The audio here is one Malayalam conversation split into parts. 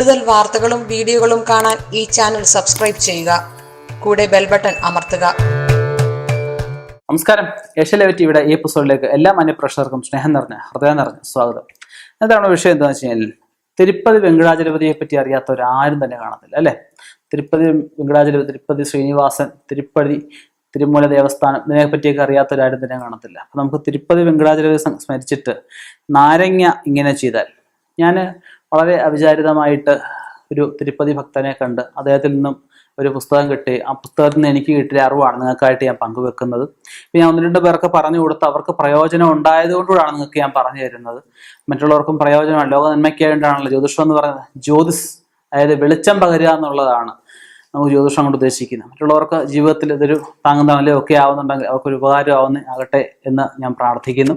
കൂടുതൽ വാർത്തകളും വീഡിയോകളും കാണാൻ ഈ ചാനൽ സബ്സ്ക്രൈബ് ചെയ്യുക. കൂടെ ബെൽ ബട്ടൺ അമർത്തുക. നമസ്കാരം. ഏഷ്യലെവ ടിവിയുടെ ഈ എപ്പിസോഡിലേക്ക് എല്ലാ മാന്യപ്രേക്ഷകർക്കും സ്നേഹം നിറഞ്ഞ ഹൃദയം നിറഞ്ഞ സ്വാഗതം. എന്താണ് വിഷയം എന്താണെന്ന് വെച്ച് കഴിഞ്ഞാൽ തിരുപ്പതി വെങ്കടാചലപതിയെ പറ്റി അറിയാത്തവരാരും തന്നെ കാണത്തില്ല അല്ലേ? തിരുപ്പതി വെങ്കടാചലപതി തിരുപ്പതി ശ്രീനിവാസൻ തിരുപ്പതി തിരുമൂല ദേവസ്ഥാനം ഇതിനെ പറ്റിയൊക്കെ അറിയാത്തവരാരും തന്നെ കാണത്തില്ല. അപ്പൊ നമുക്ക് തിരുപ്പതി വെങ്കടാചലപതി സ്മരിച്ചിട്ട് നാരങ്ങ ഇങ്ങനെ ചെയ്താൽ ഞാൻ വളരെ അവിചാരിതമായിട്ട് ഒരു തിരുപ്പതി ഭക്തനെ കണ്ട് അദ്ദേഹത്തിൽ നിന്നും ഒരു പുസ്തകം കിട്ടി. ആ പുസ്തകത്തിൽ നിന്ന് എനിക്ക് കിട്ടിയ അറിവാണ് നിങ്ങൾക്കായിട്ട് ഞാൻ പങ്കുവെക്കുന്നത്. ഞാൻ ഒന്ന് രണ്ട് പേർക്ക് പറഞ്ഞു കൊടുത്ത് അവർക്ക് പ്രയോജനം ഉണ്ടായതുകൊണ്ടാണ് നിങ്ങൾക്ക് ഞാൻ പറഞ്ഞു തരുന്നത്. മറ്റുള്ളവർക്കും പ്രയോജനമാണ്. ലോക നന്മയ്ക്ക് വേണ്ടിയാണല്ലോ ജ്യോതിഷം എന്ന് പറയുന്നത്. ജ്യോതിസ് അതായത് വെളിച്ചം പകരുക എന്നുള്ളതാണ് നമുക്ക് ജ്യോതിഷം കൊണ്ട് ഉദ്ദേശിക്കുന്നത്. മറ്റുള്ളവർക്ക് ജീവിതത്തിൽ ഇതൊരു താങ്ങുന്നതല്ലേ ഒക്കെ ആവുന്നുണ്ടെങ്കിൽ അവർക്കൊരു ഉപകാരം ആവുന്ന ആകട്ടെ എന്ന് ഞാൻ പ്രാർത്ഥിക്കുന്നു.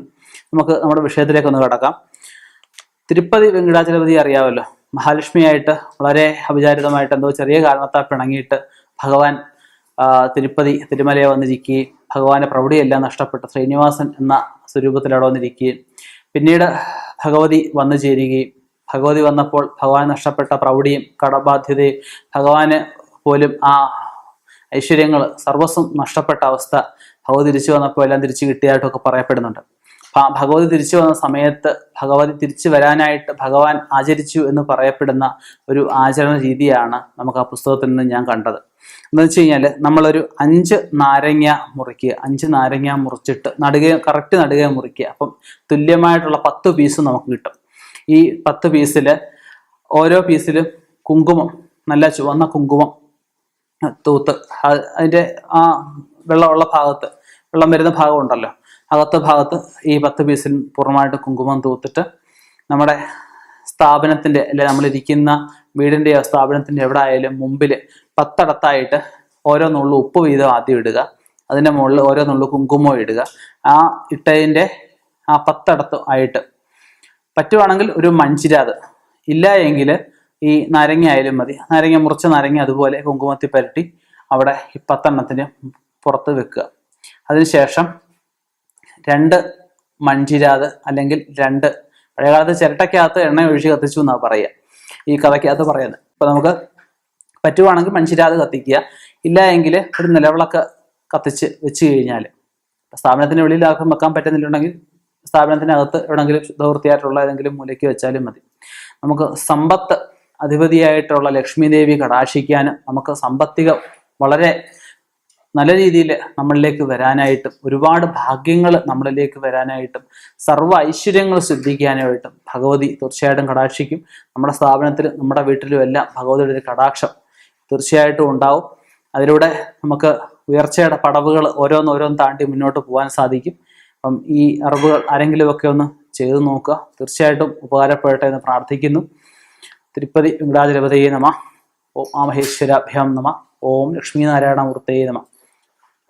നമുക്ക് നമ്മുടെ വിഷയത്തിലേക്ക് ഒന്ന് കിടക്കാം. തിരുപ്പതി വെങ്കടാചലപതി അറിയാമല്ലോ മഹാലക്ഷ്മിയായിട്ട് വളരെ അവിചാരിതമായിട്ട് എന്തോ ചെറിയ കാരണത്താൽ പിണങ്ങിയിട്ട് ഭഗവാൻ തിരുപ്പതി തിരുമലയെ വന്നിരിക്കുകയും ഭഗവാന്റെ പ്രൗഢിയെല്ലാം നഷ്ടപ്പെട്ട് ശ്രീനിവാസൻ എന്ന സ്വരൂപത്തിൽ അവിടെ വന്നിരിക്കുകയും പിന്നീട് ഭഗവതി വന്നു ചേരുകയും ഭഗവതി വന്നപ്പോൾ ഭഗവാൻ നഷ്ടപ്പെട്ട പ്രൗഢിയും കടബാധ്യതയും ഭഗവാന് പോലും ആ ഐശ്വര്യങ്ങൾ സർവസ്വം നഷ്ടപ്പെട്ട അവസ്ഥ ഭഗവതി തിരിച്ചു വന്നപ്പോൾ എല്ലാം തിരിച്ചു കിട്ടിയതായിട്ടൊക്കെ പറയപ്പെടുന്നുണ്ട്. ഭഗവതി തിരിച്ചു വന്ന സമയത്ത് ഭഗവതി തിരിച്ചു വരാനായിട്ട് ഭഗവാൻ ആചരിച്ചു എന്ന് പറയപ്പെടുന്ന ഒരു ആചരണ രീതിയാണ് നമുക്ക് ആ പുസ്തകത്തിൽ നിന്ന് ഞാൻ കണ്ടത്. എന്ന് വെച്ച് കഴിഞ്ഞാൽ നമ്മളൊരു അഞ്ച് നാരങ്ങ മുറിക്കുക അഞ്ച് നാരങ്ങ മുറിച്ചിട്ട് നടുക കറക്റ്റ് നടുക മുറിക്കുക അപ്പം തുല്യമായിട്ടുള്ള പത്ത് പീസ് നമുക്ക് കിട്ടും. ഈ പത്ത് പീസിൽ ഓരോ പീസിലും കുങ്കുമം നല്ല ചുവന്ന കുങ്കുമം തൂത്ത് അതിന്റെ ആ വെള്ളമുള്ള ഭാഗത്ത് വെള്ളം വരുന്ന ഭാഗം ഉണ്ടല്ലോ. അകത്തെ ഭാഗത്ത് ഈ പത്ത് പീസിൽ പൂർണമായിട്ട് കുങ്കുമം തൂത്തിട്ട് നമ്മുടെ സ്ഥാപനത്തിന്റെ അല്ലെ നമ്മളിരിക്കുന്ന വീടിന്റെയോ സ്ഥാപനത്തിന്റെ എവിടെ ആയാലും മുമ്പിൽ പത്തടത്തായിട്ട് ഓരോ നുള്ളു ഉപ്പ് വീതം ആദ്യം ഇടുക. അതിന്റെ മുകളിൽ ഓരോ നുള്ളു കുങ്കുമം ഇടുക. ആ ഇട്ടതിന്റെ ആ പത്തടത്ത് ആയിട്ട് പറ്റുവാണെങ്കിൽ ഒരു മഞ്ചിരാത് ഇല്ല എങ്കിൽ ഈ നാരങ്ങ ആയാലും മതി. നാരങ്ങ മുറിച്ച നാരങ്ങ അതുപോലെ കുങ്കുമത്തിൽ പരട്ടി അവിടെ ഈ പത്തെണ്ണത്തിന് പുറത്ത് വെക്കുക. അതിനുശേഷം രണ്ട് മൺചിരാത് അല്ലെങ്കിൽ രണ്ട് പഴയകാലത്ത് ചിരട്ടയ്ക്കകത്ത് എണ്ണ ഒഴിച്ച് കത്തിച്ചു എന്നാണ് പറയുക. ഈ കഥയ്ക്കകത്ത് പറയുന്നത്. അപ്പൊ നമുക്ക് പറ്റുവാണെങ്കിൽ മൺചിരാത് കത്തിക്കുക. ഇല്ല എങ്കിൽ ഒരു നിലവിളക്ക് കത്തിച്ച് വെച്ച് കഴിഞ്ഞാൽ സ്ഥാപനത്തിന് വെളിയിൽ വെക്കാൻ പറ്റുന്നില്ലുണ്ടെങ്കിൽ സ്ഥാപനത്തിനകത്ത് എവിടെങ്കിലും ശുദ്ധവൃത്തിയായിട്ടുള്ള ഏതെങ്കിലും മൂലയ്ക്ക് വെച്ചാലും മതി. നമുക്ക് സമ്പത്ത് അധിപതിയായിട്ടുള്ള ലക്ഷ്മി ദേവി കടാക്ഷിക്കാനും നമുക്ക് സാമ്പത്തിക വളരെ നല്ല രീതിയിൽ നമ്മളിലേക്ക് വരാനായിട്ടും ഒരുപാട് ഭാഗ്യങ്ങൾ നമ്മളിലേക്ക് വരാനായിട്ടും സർവ ഐശ്വര്യങ്ങൾ സിദ്ധിക്കാനായിട്ടും ഭഗവതി തീർച്ചയായിട്ടും കടാക്ഷിക്കും. നമ്മുടെ സ്ഥാപനത്തിൽ നമ്മുടെ വീട്ടിലും എല്ലാം ഭഗവതിയുടെ ഒരു കടാക്ഷം തീർച്ചയായിട്ടും ഉണ്ടാവും. അതിലൂടെ നമുക്ക് ഉയർച്ചയുടെ പടവുകൾ ഓരോന്നോരോന്ന് താണ്ടി മുന്നോട്ട് പോകാൻ സാധിക്കും. അപ്പം ഈ അറിവുകൾ ആരെങ്കിലുമൊക്കെ ഒന്ന് ചെയ്തു നോക്കുക. തീർച്ചയായിട്ടും ഉപകാരപ്പെടട്ടെ എന്ന് പ്രാർത്ഥിക്കുന്നു. തിരുപ്പതി വെങ്കടാചലപതയെ നമ. ഓ ആ മഹേശ്വരാഭ്യാം നമ. ഓം ലക്ഷ്മീനാരായണ മൂർത്തയെ നമ.